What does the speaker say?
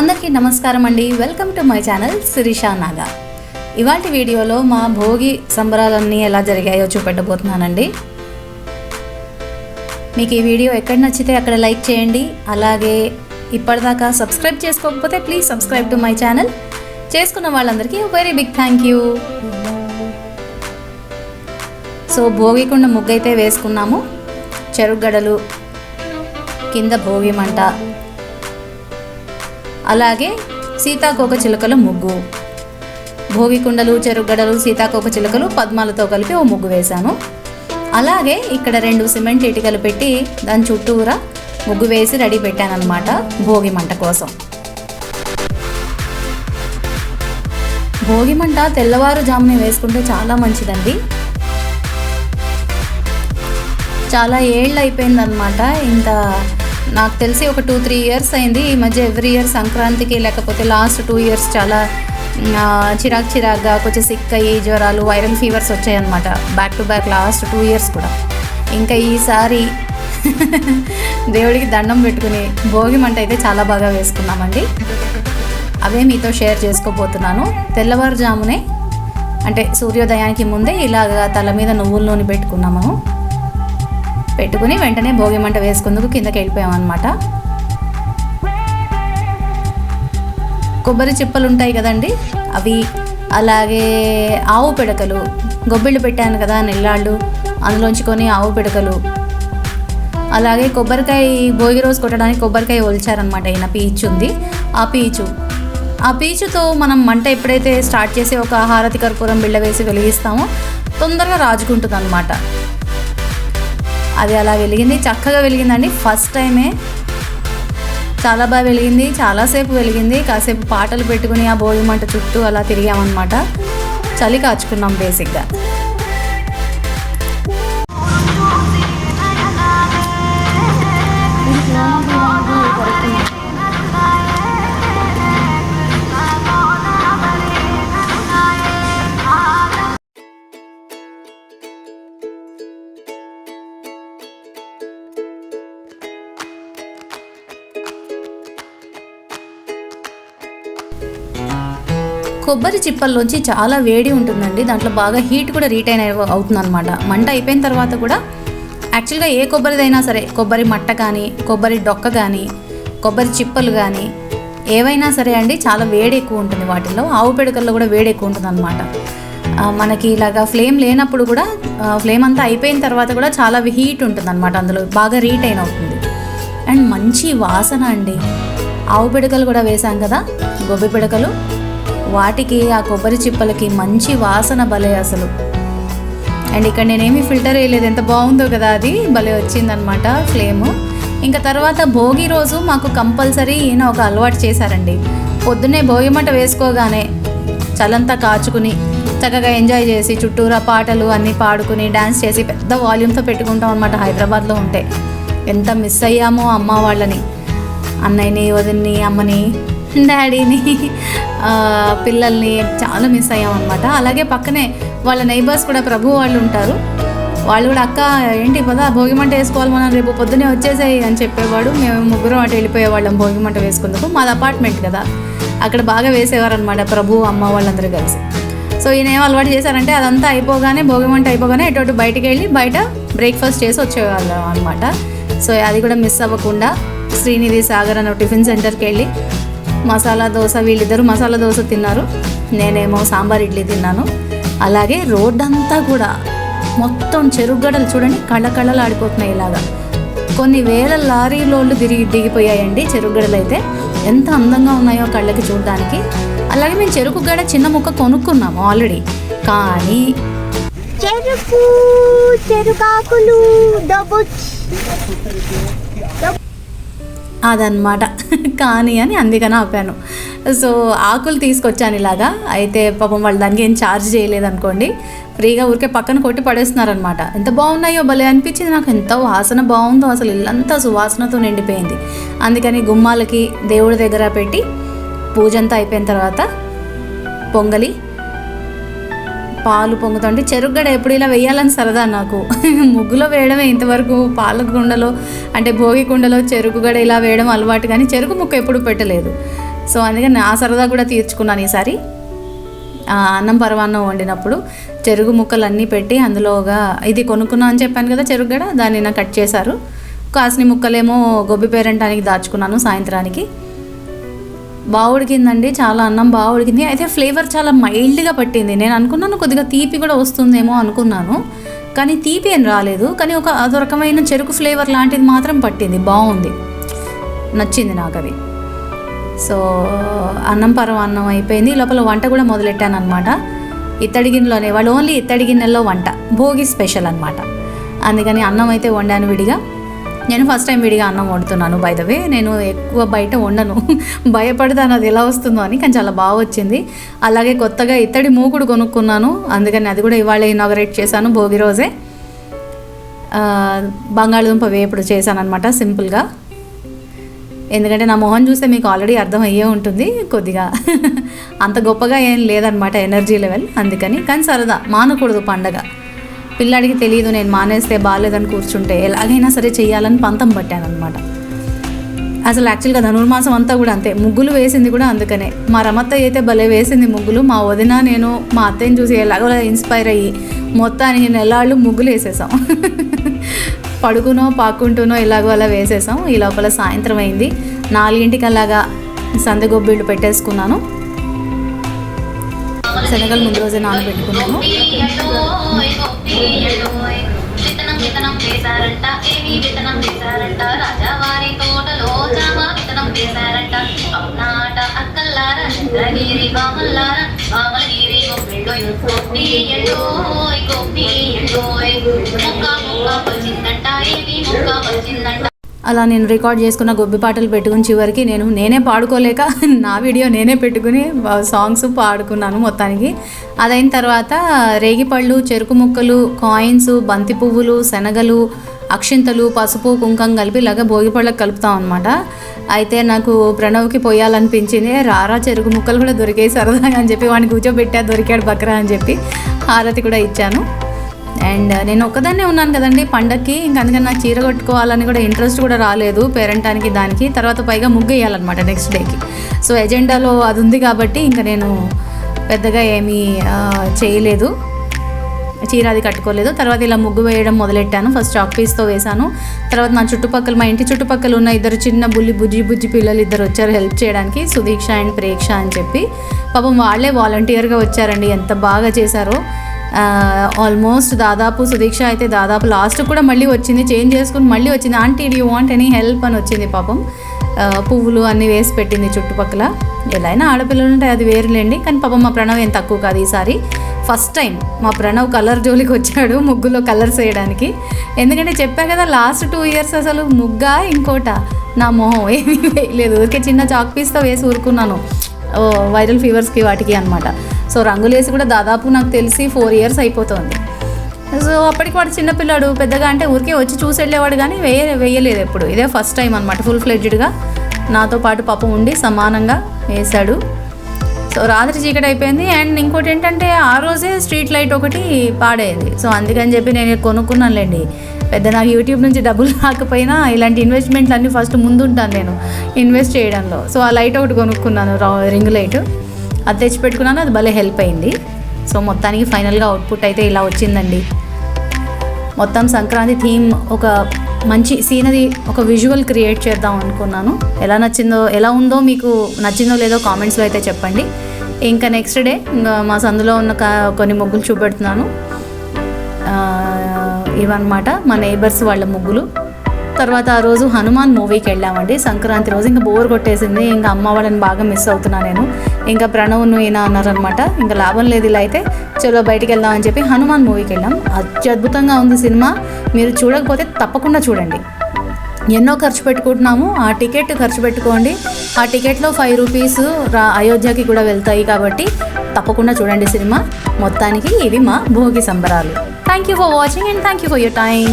అందరికీ నమస్కారం అండి. Welcome to my channel Sirisha Naga ఇవాటి వీడియోలో మా భోగి సంబరాలన్నీ ఎలా జరిగాయో చూపెట్టబోతున్నానండి. మీకు ఈ వీడియో ఎక్కడ నచ్చితే అక్కడ లైక్ చేయండి. అలాగే ఇప్పటిదాకా సబ్స్క్రైబ్ చేసుకోకపోతే please subscribe to my channel చేసుకున్న వాళ్ళందరికీ very big thank you so భోగికుండ ముగ్గైతే వేసుకున్నాము. చెరుగడలు కింద భోగి మంట. అలాగే సీతాకోక చిలుకల ముగ్గు. భోగి కుండలు చెరుగడలు సీతాకోక చిలుకలు పద్మాలతో కలిపి ఓ ముగ్గు వేశాను. అలాగే ఇక్కడ రెండు సిమెంట్ ఇటుకలు పెట్టి దాని చుట్టూరా ముగ్గు వేసి రెడీ పెట్టానన్నమాట భోగి మంట కోసం. భోగి మంట తెల్లవారుజామున వేసుకుంటే చాలా మంచిదండి. చాలా ఏళ్ళు అయిపోయిందనమాట ఇంత నాకు తెలిసి ఒక టూ త్రీ ఇయర్స్ అయింది. ఈ మధ్య ఎవ్రీ ఇయర్ సంక్రాంతికి లేకపోతే లాస్ట్ టూ ఇయర్స్ చాలా ఆ, చిరాక్ చిరాక్గా కొంచెం సిక్ అయ్యి జ్వరాలు వైరల్ ఫీవర్స్ వచ్చాయన్నమాట. Back to back last two years కూడా. ఇంకా ఈసారి దేవుడికి దండం పెట్టుకుని భోగి మంట అయితే చాలా బాగా వేసుకున్నామండి. అవే మీతో షేర్ చేసుకోబోతున్నాను. తెల్లవారుజామునే అంటే సూర్యోదయానికి ముందే ఇలాగ తల మీద నువ్వుల నూనె పెట్టుకున్నాము. పెట్టుకుని వెంటనే భోగి మంట వేసుకుందుకు కిందకి వెళ్ళిపోయామన్నమాట కొబ్బరి చిప్పలు ఉంటాయి కదండి అవి అలాగే ఆవు పిడకలు. గొబ్బిళ్ళు పెట్టాను కదా నెల్లాళ్ళు అందులోంచి కొన్ని ఆవు పిడకలు. అలాగే కొబ్బరికాయ భోగి రోజు కొట్టడానికి కొబ్బరికాయ ఒలిచారనమాట ఈయన పీచు ఉంది. ఆ పీచు ఆ పీచుతో మనం మంట ఎప్పుడైతే స్టార్ట్ చేసి ఒక హారతి కర్పూరం బిళ్ళ వేసి వెలిగిస్తామో తొందరగా రాజుకుంటుంది అనమాట అది అలా వెలిగింది. చక్కగా వెలిగిందండి. ఫస్ట్ టైమే చాలా బాగా వెలిగింది. చాలాసేపు వెలిగింది. కాసేపు పాటలు పెట్టుకుని ఆ భోగి మంట చుట్టూ అలా తిరిగామన్నమాట. చలి కాచుకున్నాం బేసిక్గా కొబ్బరి చిప్పల్లోంచి చాలా వేడి ఉంటుందండి. దాంట్లో బాగా హీట్ కూడా రీటైన్ అవుతుంది అనమాట మంట అయిపోయిన తర్వాత కూడా యాక్చువల్గా ఏ కొబ్బరిదైనా సరే కొబ్బరి మట్ట కానీ కొబ్బరి డొక్క కానీ కొబ్బరి చిప్పలు కానీ ఏవైనా సరే అండి చాలా వేడి ఎక్కువ ఉంటుంది వాటిల్లో. ఆవు పిడకల్లో కూడా వేడి ఎక్కువ ఉంటుంది అనమాట మనకి ఇలాగా ఫ్లేమ్ లేనప్పుడు కూడా ఫ్లేమ్ అంతా అయిపోయిన తర్వాత కూడా చాలా హీట్ ఉంటుంది అనమాట అందులో. బాగా రీటైన్ అవుతుంది. అండ్ మంచి వాసన అండి. ఆవు పిడకలు కూడా వేసాం కదా గొబ్బి పిడకలు. వాటికి ఆ కొబ్బరి చిప్పలకి మంచి వాసన భలే అసలు. అండ్ ఇక్కడ నేనేమి ఫిల్టర్ వేయలేదు. ఎంత బాగుందో కదా అది. భలే వచ్చిందనమాట ఫ్లేమ్. ఇంకా తర్వాత భోగి రోజు మాకు కంపల్సరీ ఈయన ఒక అలవాటు చేశారండి. పొద్దున్నే భోగి మంట వేసుకోగానే చలంతా కాచుకుని చక్కగా ఎంజాయ్ చేసి చుట్టూరా పాటలు అన్నీ పాడుకుని డ్యాన్స్ చేసి పెద్ద వాల్యూమ్తో పెట్టుకుంటాం అనమాట హైదరాబాద్లో ఉంటే. ఎంత మిస్ అయ్యామో అమ్మ వాళ్ళని. అన్నయ్యని వదిన్ని అమ్మని డాడీని పిల్లల్ని చాలా మిస్ అయ్యాం అనమాట అలాగే పక్కనే వాళ్ళ నైబర్స్ కూడా ప్రభు వాళ్ళు ఉంటారు. వాళ్ళు కూడా అక్క ఏంటి పదా భోగిమంట వేసుకోవాలి మనం రేపు పొద్దునే వచ్చేసాయి అని చెప్పేవాడు. మేము ముగ్గురం అటు వెళ్ళిపోయేవాళ్ళం భోగిమంట వేసుకుందుకు మాది అపార్ట్మెంట్ కదా. అక్కడ బాగా వేసేవారనమాట ప్రభు అమ్మ వాళ్ళందరూ కలిసి. సో ఈయన ఏం అలవాటు చేశారంటే అదంతా అయిపోగానే భోగిమంట అయిపోగానే ఎటు బయటికి వెళ్ళి బయట బ్రేక్ఫాస్ట్ చేసి వచ్చేవాళ్ళం అనమాట సో అది కూడా మిస్ అవ్వకుండా శ్రీనిధి సాగర్ అన్న టిఫిన్ సెంటర్కి వెళ్ళి మసాలా దోశ వీళ్ళిద్దరూ మసాలా దోశ తిన్నారు. నేనేమో సాంబార్ ఇడ్లీ తిన్నాను. అలాగే రోడ్డంతా కూడా మొత్తం చెరుగడలు చూడండి కళ్ళకళ్ళలు ఆడిపోతున్నాయి ఇలాగా. కొన్ని వేల లారీలోళ్ళు తిరిగి దిగిపోయాయండి చెరుగడలు అయితే ఎంత అందంగా ఉన్నాయో కళ్ళకి చూడడానికి. అలాగే మేము చెరుకు గడ చిన్న ముక్క కొనుక్కున్నాము ఆల్రెడీ. కానీ చెరుకు చెరుకాకులు డబుల్ అదనమాట కానీ అని అందుకని ఆపాను. సో ఆకులు తీసుకొచ్చాను ఇలాగా. అయితే పాపం వాళ్ళు దానికి ఏం ఛార్జ్ చేయలేదనుకోండి ఫ్రీగా ఊరికే పక్కన కొట్టి పడేస్తున్నారనమాట ఎంత బాగున్నాయో భలే అనిపించింది నాకు. ఎంత వాసన బాగుందో అసలు. ఇల్లంతా సువాసనతో నిండిపోయింది. అందుకని గుమ్మాలకి దేవుడి దగ్గర పెట్టి పూజ అంతా అయిపోయిన తర్వాత పొంగలి పాలు పొంగుతుంటే చెరుగ్గడ ఎప్పుడు ఇలా వేయాలని సరదా నాకు. ముగ్గులో వేయడమే ఇంతవరకు. పాల కుండలో అంటే భోగి కుండలో చెరుకు గడ ఇలా వేయడం అలవాటు కానీ చెరుకు ముక్క ఎప్పుడు పెట్టలేదు. సో అందుకని నా సరదా కూడా తీర్చుకున్నాను ఈసారి. అన్నం పరమాన్నం వండినప్పుడు చెరుగు ముక్కలు అన్నీ పెట్టి అందులోగా ఇది కొనుక్కున్నా అని చెప్పాను కదా చెరుగు గడ దాన్ని నా కట్ చేశారు. కాసిన ముక్కలేమో గొబ్బి పేరంటానికి దాచుకున్నాను సాయంత్రానికి. బాగా ఉడికిందండి చాలా అన్నం బాగా ఉడికింది అయితే ఫ్లేవర్ చాలా మైల్డ్గా పట్టింది. నేను అనుకున్నాను కొద్దిగా తీపి కూడా వస్తుందేమో అనుకున్నాను. కానీ తీపి ఏం రాలేదు. కానీ ఒక అదో రకమైన చెరుకు ఫ్లేవర్ లాంటిది మాత్రం పట్టింది. బాగుంది నచ్చింది నాకు అది. సో అన్నం పరం అన్నం అయిపోయింది. లోపల వంట కూడా మొదలెట్టాను అనమాట ఇత్తడి గిన్నెలోనే వాళ్ళు ఓన్లీ ఇత్తడి గిన్నెల్లో వంట. భోగి స్పెషల్ అనమాట అందుకని అన్నం అయితే వండాను విడిగా. నేను ఫస్ట్ టైం విడిగా అన్నం వండుతున్నాను బై ద వే నేను ఎక్కువ బయట వండను. భయపడతాను అది ఎలా వస్తుందో అని కానీ చాలా బాగా వచ్చింది. అలాగే కొత్తగా ఇత్తడి మూకుడు కొనుక్కున్నాను. అందుకని అది కూడా ఇవాళ ఇనాగరేట్ చేశాను భోగి రోజే. బంగాళదుంప వేపుడు చేశాను అనమాట సింపుల్గా ఎందుకంటే నా మొహం చూస్తే మీకు ఆల్రెడీ అర్థం అయ్యే ఉంటుంది కొద్దిగా. అంత గొప్పగా ఏం లేదనమాట ఎనర్జీ లెవెల్ అందుకని. కానీ సరదా మానకూడదు పండగ. పిల్లాడికి తెలియదు నేను మానేస్తే బాగాలేదని కూర్చుంటే ఎలాగైనా సరే చేయాలని పంతం పట్టాను అనమాట అసలు యాక్చువల్గా ధనుర్మాసం అంతా కూడా అంతే. ముగ్గులు వేసింది కూడా అందుకనే. మా రమత్త అయితే భలే వేసింది ముగ్గులు. మా వదిన నేను మా అత్తయ్యని చూసి ఎలాగో ఇన్స్పైర్ అయ్యి మొత్తానికి నెలాళ్ళు ముగ్గులు వేసేసాం. పడుకునో పాక్కుంటునో ఇలాగో అలా వేసేసాం. ఈ లోపల సాయంత్రం అయింది. నాలుగింటికి అలాగా సందగొబ్బిళ్ళు పెట్టేసుకున్నాను. శనగలు ముందు రోజే నానబెట్టుకున్నాను. విత్తనం విత్తనం వేశారంట ఏమి విత్తనం వేశారంట. రాజావారి తోటలో జామ విత్తనం వేశారంట. అవునాట అక్కల్లారా చంద్రగిరి బామల్లార బామలగిరి గొప్పిళ్ళోయ్ గొప్పి ఎండోయ్ గొప్పి ఎండోయ్ మొక్క మొక్క వచ్చిందంట ఏమి మొక్క వచ్చిందంట. అలా నేను రికార్డ్ చేసుకున్న గొబ్బి పాటలు పెట్టుకుని చివరికి నేను నేనే పాడుకోలేక నా వీడియో నేనే పెట్టుకుని సాంగ్స్ పాడుకున్నాను మొత్తానికి. అదైన తర్వాత రేగిపళ్ళు చెరుకు ముక్కలు కాయిన్స్ బంతి పువ్వులు శనగలు అక్షింతలు పసుపు కుంకం కలిపి ఇలాగా భోగిపళ్ళకు కలుపుతాం అనమాట అయితే నాకు ప్రణవ్కి పోయాలనిపించింది రారా చెరుకు ముక్కలు కూడా దొరికాయి సరదాగా అని చెప్పి వాడిని కూర్చోబెట్టా దొరికాడు బక్రా అని చెప్పి హారతి కూడా ఇచ్చాను. అండ్ uh, నేను ఒక్కదాన్నే ఉన్నాను కదండి పండక్కి. ఇంక అందుకని నాకు చీర కట్టుకోవాలని కూడా ఇంట్రెస్ట్ కూడా రాలేదు పేరెంటానికి దానికి. తర్వాత పైగా ముగ్గు వేయాలన్నమాట నెక్స్ట్ డేకి సో ఎజెండాలో అది ఉంది కాబట్టి ఇంకా నేను పెద్దగా ఏమీ చేయలేదు. చీర అది కట్టుకోలేదు. తర్వాత ఇలా ముగ్గు వేయడం మొదలెట్టాను. ఫస్ట్ చాక్ పీస్తో వేశాను. తర్వాత నా చుట్టుపక్కల మా ఇంటి చుట్టుపక్కల ఉన్న ఇద్దరు చిన్న బుల్లి బుజ్జి బుజ్జి పిల్లలు ఇద్దరు వచ్చారు హెల్ప్ చేయడానికి. సుదీక్ష అండ్ ప్రేక్ష అని చెప్పి. పాపం వాళ్ళే వాలంటీర్గా వచ్చారండి. ఎంత బాగా చేశారో. ఆల్మోస్ట్ దాదాపు సుదీక్ష అయితే దాదాపు లాస్ట్ కూడా మళ్ళీ వచ్చింది చేంజ్ చేసుకుని మళ్ళీ వచ్చింది. Aunty you want any help అని వచ్చింది పాపం. పువ్వులు అన్నీ వేసి పెట్టింది చుట్టుపక్కల. ఎలా అయినా ఆడపిల్లలు ఉంటాయి అది వేరులేండి. కానీ పాపం మా ప్రణవ్ ఏం తక్కువ కాదు ఈసారి. ఫస్ట్ టైం మా ప్రణవ్ కలర్ జోలికి వచ్చాడు ముగ్గులో కలర్స్ వేయడానికి. ఎందుకంటే చెప్పా కదా లాస్ట్ టూ ఇయర్స్ అసలు ముగ్గా ఇంకోట? నా మొహం ఏమీ వేయలేదు. ఊరికే చిన్న చాక్ పీస్తో వేసి ఊరుకున్నాను. ఓ, వైరల్ ఫీవర్స్కి వాటికి అనమాట సో రంగులేసి కూడా దాదాపు నాకు తెలిసి ఫోర్ ఇయర్స్ అయిపోతుంది. సో అప్పటికి వాడు చిన్నపిల్లాడు పెద్దగా అంటే ఊరికే వచ్చి చూసి వెళ్ళేవాడు కానీ వేయ వేయలేదు ఎప్పుడు. ఇదే ఫస్ట్ టైం అనమాట ఫుల్ ఫ్లెడ్జ్డ్గా నాతో పాటు పాపం ఉండి సమానంగా వేశాడు. సో రాత్రి చీకటి అయిపోయింది. అండ్ ఇంకోటి ఏంటంటే ఆ రోజే స్ట్రీట్ లైట్ ఒకటి పాడేది. సో అందుకని చెప్పి నేను కొనుక్కున్నానులేండి. పెద్ద నాకు యూట్యూబ్ నుంచి డబ్బులు రాకపోయినా ఇలాంటి ఇన్వెస్ట్మెంట్లు అన్నీ ఫస్ట్ ముందుంటాను నేను ఇన్వెస్ట్ చేయడంలో. సో ఆ లైట్ ఒకటి కొనుక్కున్నాను రింగ్ లైట్. అది తెచ్చి పెట్టుకున్నాను అది భలే హెల్ప్ అయింది. సో మొత్తానికి ఫైనల్గా అవుట్పుట్ అయితే ఇలా వచ్చిందండి. మొత్తం సంక్రాంతి థీమ్ ఒక మంచి సీనరీ ఒక విజువల్ క్రియేట్ చేద్దాం అనుకున్నాను. ఎలా నచ్చిందో ఎలా ఉందో మీకు నచ్చిందో లేదో కామెంట్స్లో అయితే చెప్పండి. ఇంకా నెక్స్ట్ డే ఇంకా మా సందులో ఉన్న కా- కొన్ని ముగ్గులు చూపెడుతున్నాను. ఇవన్నమాట మా నేబర్స్ వాళ్ళ ముగ్గులు. తర్వాత ఆ రోజు హనుమాన్ మూవీకి వెళ్ళామండి. సంక్రాంతి రోజు ఇంకా బోర్ కొట్టేసింది. ఇంకా అమ్మ వాళ్ళని బాగా మిస్ అవుతున్నా నేను. ఇంకా ప్రణవ్ను ఈయన అన్నారనమాట ఇంకా లాభం లేదు ఇలా అయితే చలో బయటికి వెళ్దామని చెప్పి హనుమాన్ మూవీకి వెళ్ళాం. అత్యద్భుతంగా ఉంది సినిమా. మీరు చూడకపోతే తప్పకుండా చూడండి. ఎన్నో ఖర్చు పెట్టుకుంటున్నాము. ఆ టికెట్ ఖర్చు పెట్టుకోండి. ఆ టికెట్లో ఫైవ్ రూపీస్ రా అయోధ్యకి కూడా వెళ్తాయి కాబట్టి తప్పకుండా చూడండి సినిమా. మొత్తానికి ఇవి మా భోగి సంబరాలు. Thank you for watching and thank you for your time